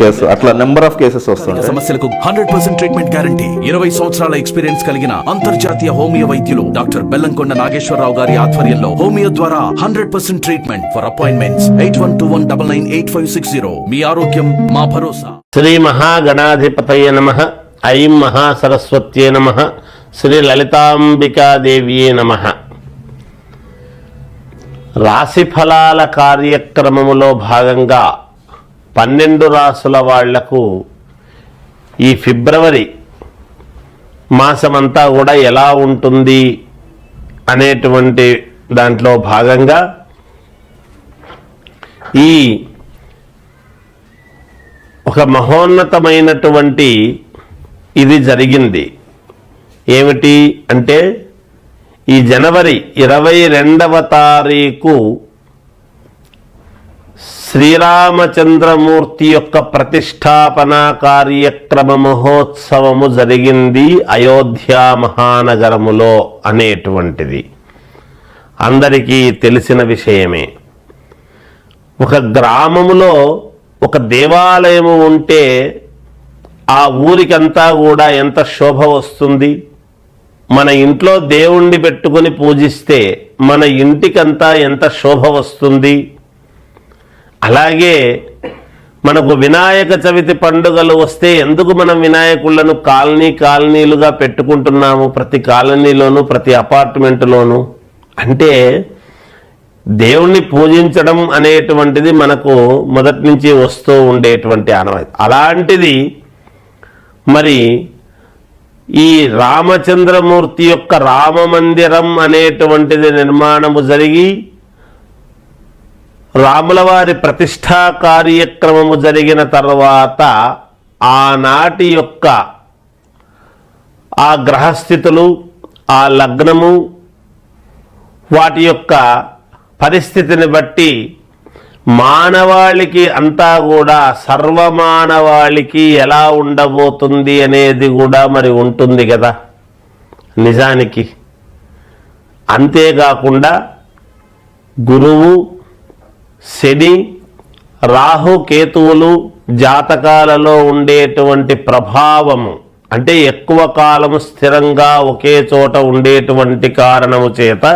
Case అట్లా number of cases వస్తుంటాయి సమస్యలకు హండ్రెడ్ పర్సెంట్ ట్రీట్మెంట్ గ్యారంటీ ఇరవై సంవత్సరాల ఎక్స్పీరియన్స్ కలిగిన అంతర్జాతీయ హోమియో వైద్యులు డాక్టర్ బెల్లంకొండ నాగేశ్వరరావు గారి ఆధ్వర్యంలో హోమియో ద్వారా hundred percent treatment for appointments eight one two one double nine eight five six zero మీ ఆరోగ్యం మా భరోసా. శ్రీ మహాగణాధిపతయ నమ. ఐం మహాసరస్వత్యే నమ. శ్రీ లలితాంబికాదేవ్యే నమ. రాశి ఫలాల కార్యక్రమములో భాగంగా పన్నెండు రాసుల వాళ్ళకు ఈ ఫిబ్రవరి మాసమంతా కూడా ఎలా ఉంటుంది అనేటువంటి దాంట్లో భాగంగా ఈ ఒక మహోన్నతమైనటువంటి ఇది జరిగింది. ఏమిటి అంటే ఈ జనవరి ఇరవై రెండవ తారీఖు శ్రీరామచంద్రమూర్తి యొక్క ప్రతిష్టాపన కార్యక్రమ మహోత్సవము జరిగింది అయోధ్య మహానగరములో అనేటువంటిది. అందరికీ తెలిసిన విషయమే. ఒక గ్రామములో ఒక దేవాలయము ఉంటే ఆ ఊరికంతా కూడా ఎంత శోభ వస్తుంది? మన ఇంట్లో దేవుణ్ణి పెట్టుకొని పూజిస్తే మన ఇంటికంతా ఎంత శోభ వస్తుంది? అలాగే మనకు వినాయక చవితి పండుగలు వస్తే ఎందుకు మనం వినాయకులను కాలనీ కాలనీలుగా పెట్టుకుంటున్నాము? ప్రతి కాలనీలోను ప్రతి అపార్ట్మెంట్లోను? అంటే దేవుణ్ణి పూజించడం అనేటువంటిది మనకు మొదటి నుంచి వస్తూ ఉండేటువంటి ఆనవాయితీ. అలాంటిది మరి ఈ రామచంద్రమూర్తి యొక్క రామ మందిరం అనేటువంటిది నిర్మాణము జరిగి రాములవారి ప్రతిష్టా కార్యక్రమము జరిగిన తర్వాత ఆనాటి యొక్క ఆ గ్రహస్థితులు ఆ లగ్నము వాటి యొక్క పరిస్థితిని బట్టి మానవాళికి అంతా కూడా సర్వమానవాళికి ఎలా ఉండబోతుంది అనేది కూడా మరి ఉంటుంది కదా. నిజానికి అంతేకాకుండా గురువు శని రాహు కేతువులు జాతకాలలో ఉండేటువంటి ప్రభావము అంటే ఎక్కువ కాలము స్థిరంగా ఒకే చోట ఉండేటువంటి కారణము చేత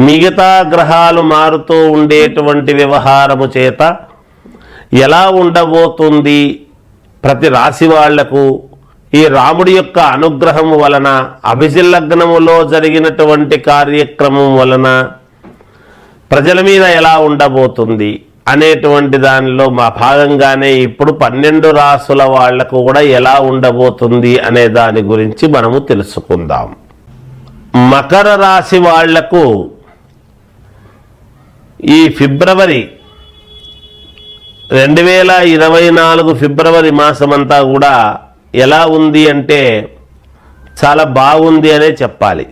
మిగతా గ్రహాలు మారుతూ ఉండేటువంటి వ్యవహారము చేత ఎలా ఉండబోతుంది ప్రతి రాశి వాళ్ళకు ఈ రాముడి యొక్క అనుగ్రహము వలన అభిజిల్లగ్నములో జరిగినటువంటి కార్యక్రమం వలన ప్రజల మీద ఎలా ఉండబోతుంది అనేటువంటి దానిలో మా భాగంగానే ఇప్పుడు పన్నెండు రాసుల వాళ్ళకు కూడా ఎలా ఉండబోతుంది అనే దాని గురించి మనము తెలుసుకుందాం. మకర రాశి వాళ్ళకు ఈ ఫిబ్రవరి రెండు వేల ఇరవై నాలుగు ఫిబ్రవరి మాసమంతా కూడా ఎలా ఉంది అంటే చాలా బాగుంది అనే చెప్పాలి.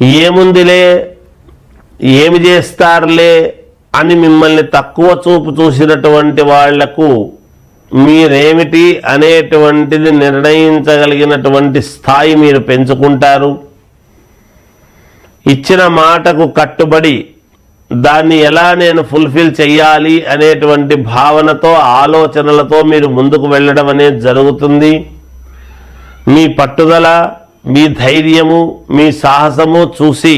ఏముందిలే? ఏమి చేస్తారులే అని మిమ్మల్ని తక్కువ చూపు చూసినటువంటి వాళ్ళకు మీరేమిటి అనేటువంటిది నిర్ణయించగలిగినటువంటి స్థాయి మీరు పెంచుకుంటారు? ఇచ్చిన మాటకు కట్టుబడి దాన్ని ఎలా నేను ఫుల్ఫిల్ చెయ్యాలి అనేటువంటి భావనతో ఆలోచనలతో మీరు ముందుకు వెళ్ళడం అనేది జరుగుతుంది. మీ పట్టుదల మీ ధైర్యము మీ సాహసము చూసి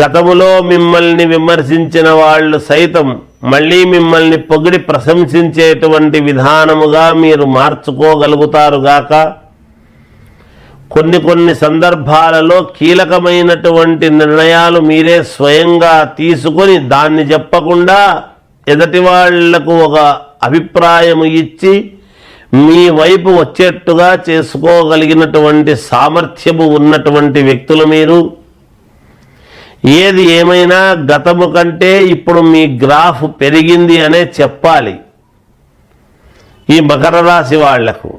గతములో మిమ్మల్ని విమర్శించిన వాళ్ళు సైతం మళ్ళీ మిమ్మల్ని పొగిడి ప్రశంసించేటువంటి విధానముగా మీరు మార్చుకోగలుగుతారు గాక. కొన్ని కొన్ని సందర్భాలలో కీలకమైనటువంటి నిర్ణయాలు మీరే స్వయంగా తీసుకొని దాన్ని చెప్పకుండా ఎదటి వాళ్ళకు ఒక అభిప్రాయము ఇచ్చి మీ వైపు వచ్చేట్టుగా చేసుకోగలిగినటువంటి సామర్థ్యము ఉన్నటువంటి వ్యక్తులు మీరు. ఏది ఏమైనా గతము కంటే ఇప్పుడు మీ గ్రాఫ్ పెరిగింది అనే చెప్పాలి. ఈ మకర రాశి వాళ్ళకు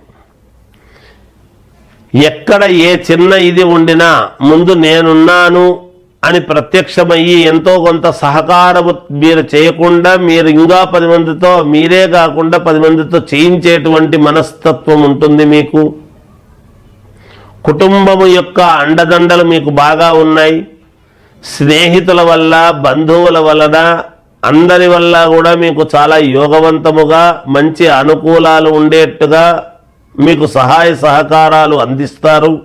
ఎక్కడ ఏ చిన్న ఇది ఉండినా ముందు నేనున్నాను అని ప్రత్యక్షమయ్యి ఎంతో కొంత సహకారము మీరు చేయకుండా మీరు ఇంకా పది మందితో మీరే కాకుండా పది మందితో చేయించేటువంటి మనస్తత్వం ఉంటుంది మీకు. కుటుంబము యొక్క అండదండలు మీకు బాగా ఉన్నాయి. స్నేహితుల వల్ల బంధువుల వలన అందరి వల్ల కూడా మీకు చాలా యోగవంతముగా మంచి అనుకూలాలు ఉండేట్టుగా మీకు సహాయ సహకారాలు అందిస్తారు.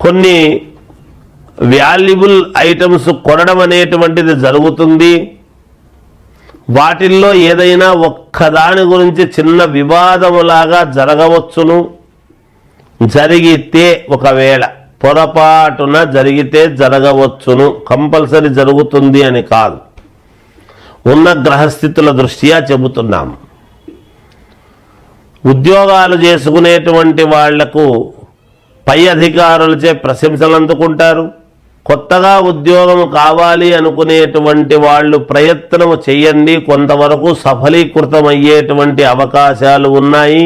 కొన్ని వాల్యుబుల్ ఐటమ్స్ కొనడం అనేటువంటిది జరుగుతుంది. వాటిల్లో ఏదైనా ఒక్కదాని గురించి చిన్న వివాదములాగా జరగవచ్చును. జరిగితే ఒకవేళ పొరపాటున జరిగితే జరగవచ్చును. కంపల్సరీ జరుగుతుంది అని కాదు. ఉన్న గ్రహస్థితుల దృష్ట్యా చెబుతున్నాం. ఉద్యోగాలు చేసుకునేటువంటి వాళ్ళకు పై అధికారులచే ప్రశంసలు అందుకుంటారు. కొత్తగా ఉద్యోగం కావాలి అనుకునేటువంటి వాళ్ళు ప్రయత్నము చేయండి. కొంతవరకు సఫలీకృతమయ్యేటువంటి అవకాశాలు ఉన్నాయి.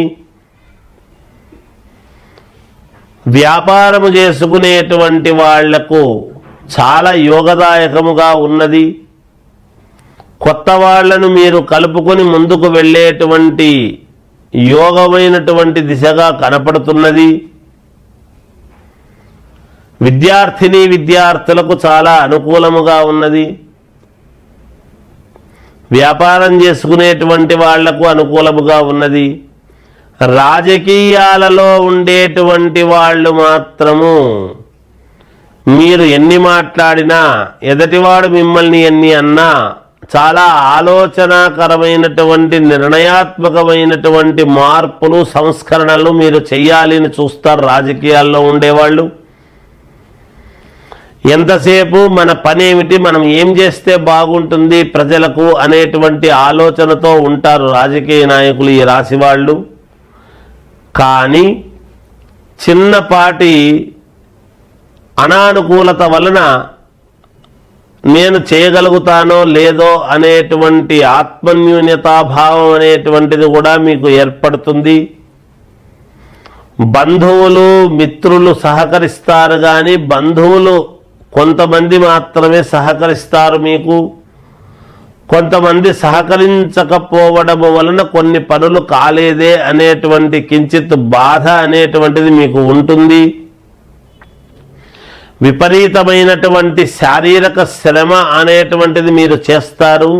వ్యాపారము చేసుకునేటువంటి వాళ్ళకు చాలా యోగదాయకముగా ఉన్నది. కొత్త వాళ్ళను మీరు కలుపుకొని ముందుకు వెళ్ళేటువంటి యోగమైనటువంటి దిశగా కనపడుతున్నది. విద్యార్థిని విద్యార్థులకు చాలా అనుకూలముగా ఉన్నది. వ్యాపారం చేసుకునేటువంటి వాళ్ళకు అనుకూలముగా ఉన్నది. రాజకీయాలలో ఉండేటువంటి వాళ్ళు మాత్రము. మీరు ఎన్ని మాట్లాడినా ఎదటివాడు మిమ్మల్ని ఎన్ని అన్నా చాలా ఆలోచనాకరమైనటువంటి నిర్ణయాత్మకమైనటువంటి మార్పులు సంస్కరణలు మీరు చెయ్యాలని చూస్తారు రాజకీయాల్లో ఉండేవాళ్ళు. ఎంతసేపు మన పని ఏమిటి మనం ఏం చేస్తే బాగుంటుంది ప్రజలకు అనేటువంటి ఆలోచనతో ఉంటారు రాజకీయ నాయకులు ఈ రాశి వాళ్ళు. కానీ చిన్నపాటి అనానుకూలత వలన నేను చేయగలుగుతానో లేదో అనేటువంటి ఆత్మన్యూన్యతాభావం అనేటువంటిది కూడా మీకు ఏర్పడుతుంది. బంధువులు మిత్రులు సహకరిస్తారు కానీ బంధువులు కొంతమంది మాత్రమే సహకరిస్తారు మీకు. కొంతమంది సహకరించకపోవడం వలన కొన్ని పనులు కాలేదే అనేటువంటి కించిత్ బాధ అనేటువంటిది మీకు ఉంటుంది. విపరీతమైనటువంటి శారీరక శ్రమ అనేటువంటిది మీరు చేస్తారు.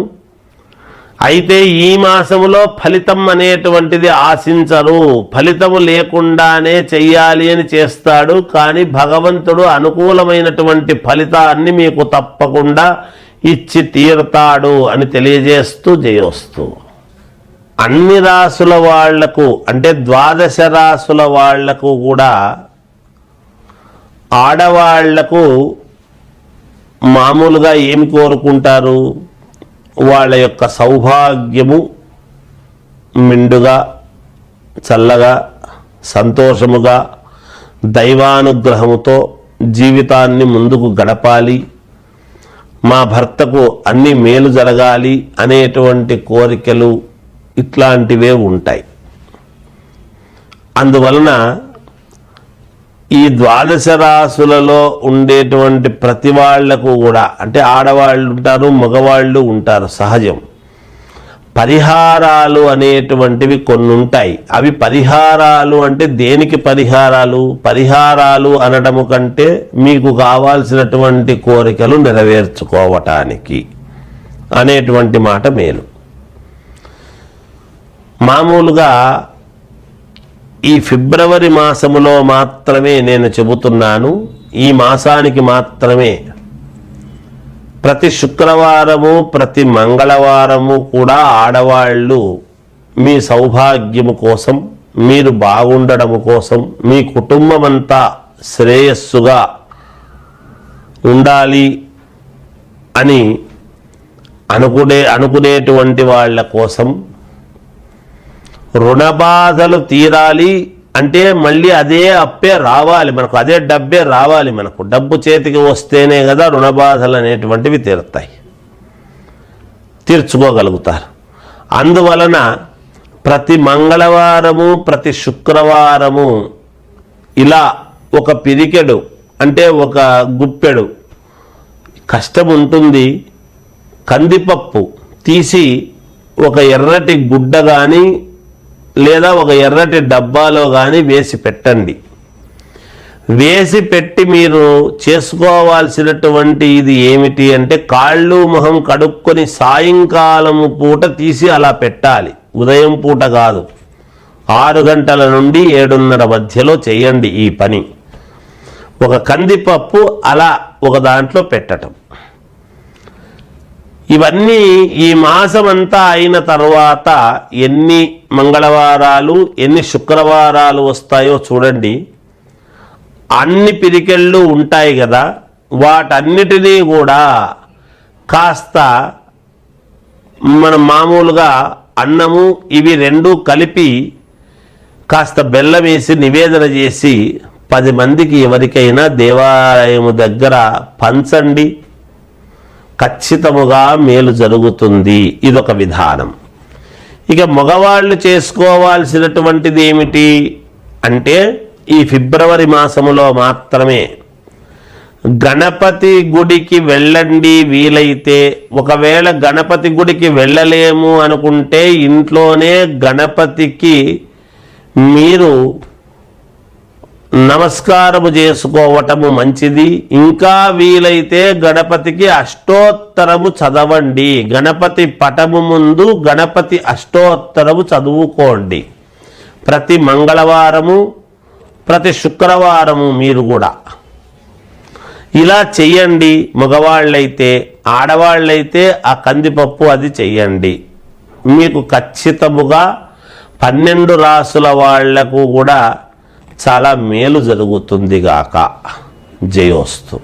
అయితే ఈ మాసములో ఫలితం అనేటువంటిది ఆశించరు. ఫలితము లేకుండానే చెయ్యాలి అని చేస్తాడు. కానీ భగవంతుడు అనుకూలమైనటువంటి ఫలితాన్ని మీకు తప్పకుండా ఇచ్చి తీరుతాడు అని తెలియజేస్తూ జయోస్తూ. అన్ని రాసుల వాళ్ళకు అంటే ద్వాదశ రాసుల వాళ్ళకు కూడా ఆడవాళ్ళకు మామూలుగా ఏమి కోరుకుంటారు? వాళ్ళ యొక్క సౌభాగ్యము మిండుగా చల్లగా సంతోషముగా దైవానుగ్రహముతో జీవితాన్ని ముందుకు గడపాలి. మా భర్తకు అన్ని మేలు జరగాలి అనేటువంటి కోరికలు ఇట్లాంటివే ఉంటాయి. అందువలన ఈ ద్వాదశ రాసులలో ఉండేటువంటి ప్రతి వాళ్ళకు కూడా అంటే ఆడవాళ్ళు ఉంటారు మగవాళ్ళు ఉంటారు సహజం. పరిహారాలు అనేటువంటివి కొన్ని ఉంటాయి అవి పరిహారాలు అంటే దేనికి పరిహారాలు? పరిహారాలు అనడము కంటే మీకు కావాల్సినటువంటి కోరికలు నెరవేర్చుకోవటానికి అనేటువంటి మాట మేలు. మామూలుగా ఈ ఫిబ్రవరి మాసములో మాత్రమే నేను చెబుతున్నాను. ఈ మాసానికి మాత్రమే ప్రతి శుక్రవారము ప్రతి మంగళవారము కూడా ఆడవాళ్ళు మీ సౌభాగ్యము కోసం మీరు బాగుండడము కోసం మీ కుటుంబం అంతా శ్రేయస్సుగా ఉండాలి అని అనుకునే అనుకునేటువంటి వాళ్ళ కోసం రుణ బాధలు తీరాలి అంటే మళ్ళీ అదే అప్పే రావాలి మనకు అదే డబ్బే రావాలి మనకు. డబ్బు చేతికి వస్తేనే కదా రుణబాధలు అనేటువంటివి తీరుతాయి. తీర్చుకోగలుగుతారు. అందువలన ప్రతి మంగళవారము ప్రతి శుక్రవారము ఇలా ఒక పిరికెడు అంటే ఒక గుప్పెడు కష్టం ఉంటుంది కందిపప్పు తీసి ఒక ఎర్రటి గుడ్డ కానీ లేదా ఒక ఎర్రటి డబ్బాలో కానీ వేసి పెట్టండి. వేసి పెట్టి మీరు చేసుకోవాల్సినటువంటి ఇది ఏమిటి అంటే కాళ్ళు మొహం కడుక్కొని సాయంకాలము పూట తీసి అలా పెట్టాలి. ఉదయం పూట కాదు. ఆరు గంటల నుండి ఏడున్నర మధ్యలో చేయండి ఈ పని. ఒక కందిపప్పు అలా ఒక దాంట్లో పెట్టడం ఇవన్నీ ఈ మాసం అంతా అయిన తర్వాత ఎన్ని మంగళవారాలు ఎన్ని శుక్రవారాలు వస్తాయో చూడండి. అన్ని పిరికెళ్ళు ఉంటాయి కదా వాటన్నిటినీ కూడా కాస్త మనం మామూలుగా అన్నము ఇవి రెండు కలిపి కాస్త బెల్లం వేసి నివేదన చేసి పది మందికి ఎవరికైనా దేవాలయము దగ్గర పంచండి. ఖచ్చితముగా మేలు జరుగుతుంది. ఇదొక విధానం. ఇక మగవాళ్ళు చేసుకోవాల్సినటువంటిది ఏమిటి? అంటే ఈ ఫిబ్రవరి మాసములో మాత్రమే. గణపతి గుడికి వెళ్ళండి వీలైతే. ఒకవేళ గణపతి గుడికి వెళ్ళలేము అనుకుంటే ఇంట్లోనే గణపతికి మీరు నమస్కారము చేసుకోవటము మంచిది. ఇంకా వీలైతే గణపతికి అష్టోత్తరము చదవండి. గణపతి పటము ముందు గణపతి అష్టోత్తరము చదువుకోండి. ప్రతి మంగళవారము ప్రతి శుక్రవారము మీరు కూడా. ఇలా చెయ్యండి. మగవాళ్ళైతే ఆడవాళ్ళైతే ఆ కందిపప్పు అది చెయ్యండి. మీకు ఖచ్చితముగా పన్నెండు రాసుల వాళ్ళకు కూడా చాలా మేలు జరుగుతుంది గాక జయోస్తు.